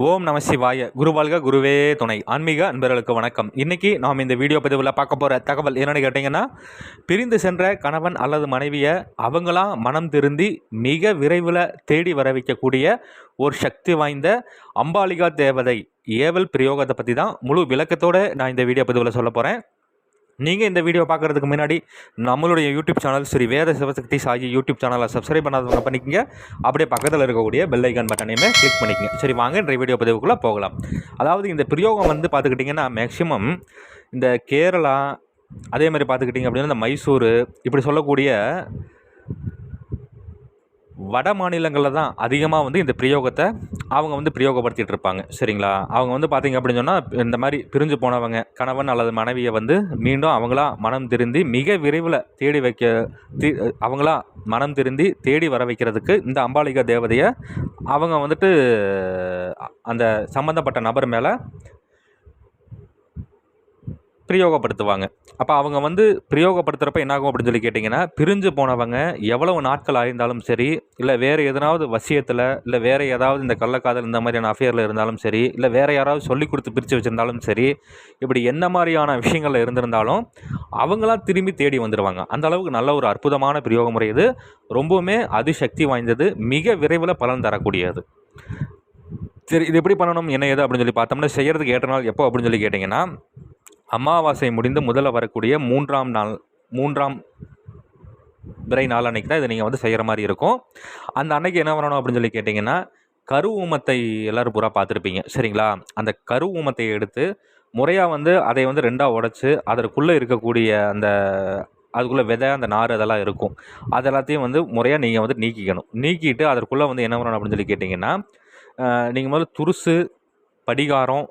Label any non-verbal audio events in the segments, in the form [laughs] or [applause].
ஓம் நம சிவாய. குருவாழ்க குருவே துணை. ஆன்மீக அன்பர்களுக்கு வணக்கம். இன்றைக்கி நாம் இந்த வீடியோ பதிவில் பார்க்க போகிற தகவல் என்னென்னு கேட்டிங்கன்னா பிரிந்து சென்ற கணவன் அல்லது மனைவியை அவங்களாம் மனம் திருந்தி மிக விரைவில் தேடி வர வைக்கக்கூடிய ஒரு சக்தி வாய்ந்த அம்பாலிகா தேவதை ஏவல் பிரயோகத்தை பற்றி தான் முழு விளக்கத்தோடு நான் இந்த வீடியோ பதிவில் சொல்ல போகிறேன் நீங்கள் இந்த வீடியோ பார்க்குறதுக்கு முன்னாடி நம்மளுடைய YouTube channel Sri Veda Sivasakthi Sai YouTube சேனலை சப்ஸ்கிரைப் பண்ணாதவங்க பண்ணிக்கங்க. அப்படியே பக்கத்தில் இருக்கக்கூடிய பெல் ஐக்கான் பட்டனையுமே கிளிக் பண்ணிக்கங்க. சரி வாங்க இன்றைய வீடியோ பதிவுக்குள்ளே போகலாம். அதாவது இந்த பிரயோகம் வந்து பார்த்துக்கிட்டிங்கன்னா மேக்ஸிமம் இந்த கேரளா அதே மாதிரி பார்த்துக்கிட்டிங்க அப்படின்னா இந்த மைசூர் இப்படி சொல்லக்கூடிய வட மாநிலங்களில் தான் அதிகமாக வந்து இந்த பிரயோகத்தை அவங்க வந்து பிரயோகப்படுத்திகிட்டு இருப்பாங்க. சரிங்களா? அவங்க வந்து பார்த்திங்க அப்படின்னு சொன்னால் இந்த மாதிரி பிரிஞ்சு போனவங்க கணவன் அல்லது மனைவியை வந்து மீண்டும் அவங்களா மனம் திருந்தி மிக விரைவில் தேடி வைக்க தி அவங்களா மனம் திருந்தி தேடி வர வைக்கிறதுக்கு இந்த அம்பாலிகா தேவதையை அவங்க வந்துட்டு அந்த சம்மந்தப்பட்ட நபர் மேலே பிரயோகப்படுத்துவாங்க. அப்போ அவங்க வந்து பிரயோகப்படுத்துகிறப்ப என்னாகும் அப்படின்னு சொல்லி கேட்டிங்கன்னா பிரிஞ்சு போனவங்க எவ்வளவு நாட்கள் ஆயிருந்தாலும் சரி இல்லை வேறு எதனாவது வசியத்தில் இல்லை வேறு ஏதாவது இந்த கள்ளக்காதல் இந்த மாதிரியான அஃபேரில் இருந்தாலும் சரி இல்லை வேறு யாராவது சொல்லி கொடுத்து பிரித்து வச்சுருந்தாலும் சரி இப்படி என்ன மாதிரியான [laughs] விஷயங்களில் இருந்திருந்தாலும் அவங்களாம் திரும்பி தேடி வந்துடுவாங்க அந்த அளவுக்கு நல்ல ஒரு அற்புதமான பிரயோக முறை இது. ரொம்பவுமே அதிசக்தி வாய்ந்தது. மிக விரைவில் பலன் தரக்கூடியது. சரி இது எப்படி பண்ணணும்? என்ன ஏது? அப்படின்னு சொல்லி பார்த்தோம்னா செய்கிறதுக்கு ஏற்ற நாள் எப்போ? அப்படின்னு சொல்லி கேட்டிங்கன்னா அமாவாசை முடிந்து முதல்ல வரக்கூடிய மூன்றாம் நாள் மூன்றாம் பிறை நாள் அன்னைக்கு தான் இதை நீங்கள் வந்து செய்கிற மாதிரி இருக்கும். அந்த அன்னைக்கு என்ன பண்ணணும் அப்படின்னு சொல்லி கேட்டிங்கன்னா கரு ஊமத்தை எல்லோரும் பூரா பார்த்துருப்பீங்க. சரிங்களா? அந்த கரு ஊமத்தை எடுத்து முறையாக வந்து அதை வந்து ரெண்டாக உடச்சி அதற்குள்ளே இருக்கக்கூடிய அந்த அதுக்குள்ளே விதை அந்த நார் அதெல்லாம் இருக்கும். அது எல்லாத்தையும் வந்து முறையாக நீங்கள் வந்து நீக்கிக்கணும். நீக்கிட்டு அதற்குள்ளே வந்து என்ன பண்ணணும் அப்படின்னு சொல்லி கேட்டிங்கன்னா நீங்கள் முதல்ல துருசு படிகாரம்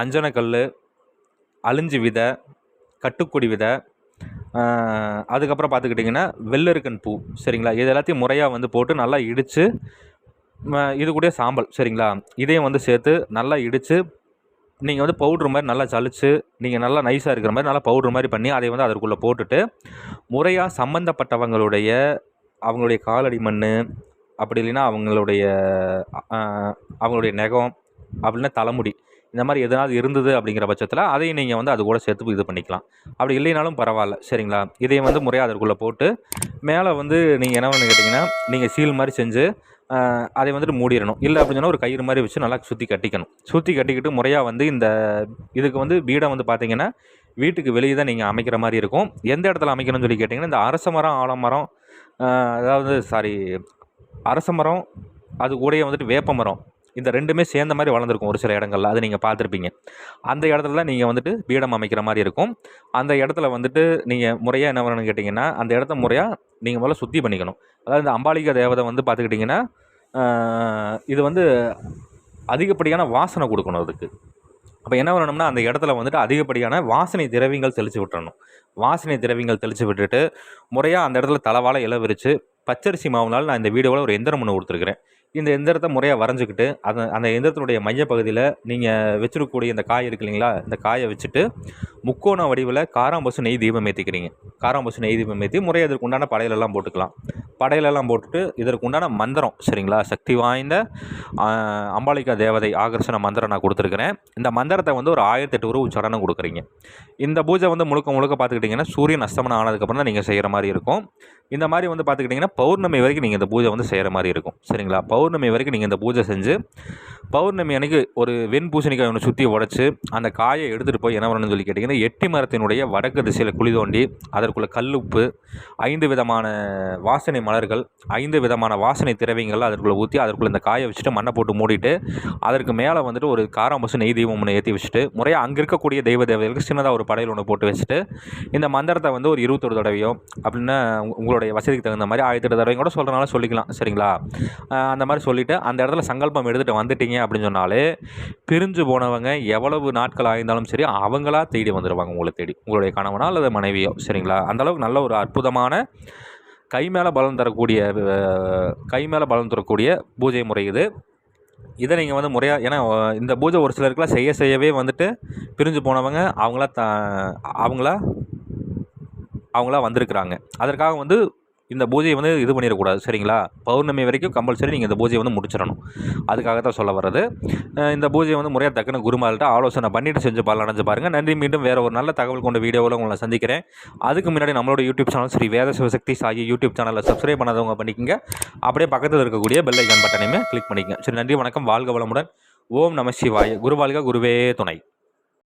அஞ்சனக்கல் அழிஞ்சு விதை கட்டுக்குடி விதை அதுக்கப்புறம் பார்த்துக்கிட்டிங்கன்னா வெள்ளருக்கன் பூ சரிங்களா? இது எல்லாத்தையும் முறையாக வந்து போட்டு நல்லா இடித்து இது கூட சாம்பல் சரிங்களா? இதையும் வந்து சேர்த்து நல்லா இடித்து நீங்கள் வந்து பவுட்ரு மாதிரி நல்லா சளிச்சு நீங்கள் நல்லா நைஸாக இருக்கிற மாதிரி நல்லா பவுட்ரு மாதிரி பண்ணி அதை வந்து அதற்குள்ளே போட்டுட்டு முறையாக சம்மந்தப்பட்டவங்களுடைய அவங்களுடைய காலடி மண் அப்படி இல்லைன்னா அவங்களுடைய அவங்களுடைய நெகம் அப்படின்னா தலைமுடி இந்த மாதிரி எதனாவது இருந்தது அப்படிங்கிற பட்சத்தில் அதையும் நீங்கள் வந்து அது கூட சேர்த்து இது பண்ணிக்கலாம். அப்படி இல்லைனாலும் பரவாயில்ல. சரிங்களா? இதையும் வந்து முறையாக அதற்குள்ளே போட்டு மேலே வந்து நீங்கள் என்ன பண்ணு கேட்டிங்கன்னா நீங்கள் சீல் மாதிரி செஞ்சு அதை வந்துட்டு மூடிடணும். இல்லை அப்படின்னு சொன்னால் ஒரு கயிறு மாதிரி வச்சு நல்லா சுற்றி கட்டிக்கணும். சுற்றி கட்டிக்கிட்டு முறையாக வந்து இந்த இதுக்கு வந்து வீடை வந்து பார்த்தீங்கன்னா வீட்டுக்கு வெளியே தான் நீங்கள் அமைக்கிற மாதிரி இருக்கும். எந்த இடத்துல அமைக்கணும்னு சொல்லி கேட்டிங்கன்னா இந்த அரச மரம் ஆலமரம் அதாவது சாரி அரச மரம் அது கூடயே வந்துட்டு வேப்ப மரம் இந்த ரெண்டுமே சேர்ந்த மாதிரி வளர்ந்துருக்கும் ஒரு சில இடங்கள்ல. அது நீங்கள் பார்த்துருப்பீங்க. அந்த இடத்துல தான் நீங்கள் வந்துட்டு பீடம் அமைக்கிற மாதிரி இருக்கும். அந்த இடத்துல வந்துட்டு நீங்கள் முறையாக என்ன பண்ணணும்னு கேட்டிங்கன்னா அந்த இடத்த முறையாக நீங்கள் முதல்ல சுத்தி பண்ணிக்கணும். அதாவது இந்த அம்பாலிகா தேவதை வந்து பார்த்துக்கிட்டிங்கன்னா இது வந்து அதிகப்படியான வாசனை கொடுக்கணும் அதுக்கு. அப்போ என்ன பண்ணணும்னா அந்த இடத்துல வந்துட்டு அதிகப்படியான வாசனை திரவியங்கள் தெளித்து விட்டுறணும். வாசனை திரவியங்கள் தெளித்து விட்டுட்டு முறையாக அந்த இடத்துல தலைவாழை இலை விரித்து பச்சரிசி மாவுனால் நான் இந்த வீடியோவில் ஒரு எந்திரம் ஒன்று கொடுத்துருக்குறேன். இந்த எந்திரத்தை முறையாக வரைஞ்சிக்கிட்டு அந்த அந்த எந்திரத்தினுடைய மையப்பகுதியில் நீங்கள் வச்சுருக்கக்கூடிய இந்த காய் இருக்கு இல்லைங்களா இந்த காயை வச்சுட்டு முக்கோண வடிவில் காராம்பசு நெய் தீபம் ஏற்றிக்கிறீங்க காராம்பசு நெய் தீபம் ஏற்றி முறையாக அதற்கு உண்டான படையிலெல்லாம் போட்டுக்கலாம். படையிலெல்லாம் போட்டுட்டு இதற்கு உண்டான மந்திரம் சரிங்களா? சக்தி வாய்ந்த அம்பாலிகா தேவதை ஆகர்ஷண மந்திரம் நான் கொடுத்துருக்குறேன். இந்த மந்திரத்தை வந்து ஒரு ஆயிரத்தி எட்டு ரூபா சடனம் கொடுக்குறீங்க. இந்த பூஜை வந்து முழுக்க முழுக்க பார்த்துக்கிட்டிங்கன்னா சூரியன் அஸ்தமனம் ஆனதுக்கப்புறம் தான் நீங்கள் செய்கிற மாதிரி இருக்கும். இந்த மாதிரி வந்து பார்த்துக்கிட்டிங்கன்னா பௌர்ணமி வரைக்கும் நீங்கள் இந்த பூஜை வந்து செய்கிற மாதிரி இருக்கும். சரிங்களா? பௌர்ணமி வரைக்கும் நீங்கள் இந்த பூஜை செஞ்சு பௌர்ணமி அன்னைக்கு ஒரு வெண் பூசணிக்காய் ஒன்று சுற்றி உடச்சி அந்த காயை எடுத்துகிட்டு போய் என்ன பண்ணணும்னு சொல்லி கேட்டிங்கன்னா எட்டி மரத்தினுடைய வடக்கு திசையில் குழி தோண்டி அதற்குள்ளே கல்லுப்பு ஐந்து விதமான வாசனை மலர்கள் ஐந்து விதமான வாசனை திரவியங்கள் அதற்குள்ளே ஊற்றி அதற்குள்ளே இந்த காயை வச்சுட்டு மண்ணை போட்டு மூடிட்டு அதற்கு மேலே வந்துட்டு ஒரு காராம்பசு நெய் தெய்வம் ஒன்று ஏற்றி வச்சுட்டு முறையாக அங்கே இருக்கக்கூடிய தெய்வ தேவதைகளுக்கு சின்னதாக ஒரு படையில் ஒன்று போட்டு வச்சுட்டு இந்த மந்திரத்தை வந்து ஒரு இருபத்தொரு தடவையோ அப்படின்னா உங்களுடைய வசதிக்கு தகுந்த மாதிரி ஆயிரத்தி எட்டு தடவையும் கூட சொல்கிறனால சொல்லிக்கலாம் சரிங்களா? அந்த மாதிரி சொல்லிவிட்டு அந்த இடத்துல சங்கல்பம் எடுத்துகிட்டு வந்துட்டீங்க அப்படின்னு சொன்னாலே பிரிஞ்சு போனவங்க எவ்வளவு நாட்கள் ஆயிருந்தாலும் சரி அவங்களா தேடி வந்துடுவாங்க உங்களை தேடி. உங்களுடைய கணவனோ அல்லது மனைவியோ சரிங்களா? அந்தளவுக்கு நல்ல ஒரு அற்புதமான கை மேலே பலம் தரக்கூடிய கை மேலே பலம் தரக்கூடிய பூஜை முறை இது. இதை நீங்கள் வந்து முறையாக ஏன்னா இந்த பூஜை ஒரு சிலருக்குலாம் செய்ய செய்யவே வந்துட்டு பிரிஞ்சு போனவங்க அவங்களா த அவங்களா அவங்களா வந்திருக்கிறாங்க. அதற்காக வந்து இந்த பூஜையை வந்து இது பண்ணிடக்கூடாது சரிங்களா? பௌர்ணமி வரைக்கும் கம்பல்சரி நீங்கள் இந்த பூஜையை வந்து முடிச்சிடணும். அதுக்காக தான் சொல்ல வர்றது. இந்த பூஜையை வந்து முறையாக தக்கன குருமார்கிட்ட ஆலோசனை பண்ணிட்டு செஞ்சு பலனடைஞ்சு பாருங்கள் நன்றி மீண்டும் வேறு ஒரு நல்ல தகவல் கொண்ட வீடியோவில் உங்களை சந்திக்கிறேன். அதுக்கு முன்னாடி நம்மளோட YouTube channel Sri Veda Sivasakthi Sai YouTube சேனலில் சப்ஸ்கிரைப் பண்ணாதவங்க பண்ணிக்கங்க. அப்படியே பக்கத்தில் இருக்கக்கூடிய பெல் ஐக்கான் பட்டனையுமே கிளிக் பண்ணிக்கங்க. சரி நன்றி வணக்கம். வாழ்க வளமுடன். ஓம் நம சிவாய. குருவாழ்க குருவே துணை.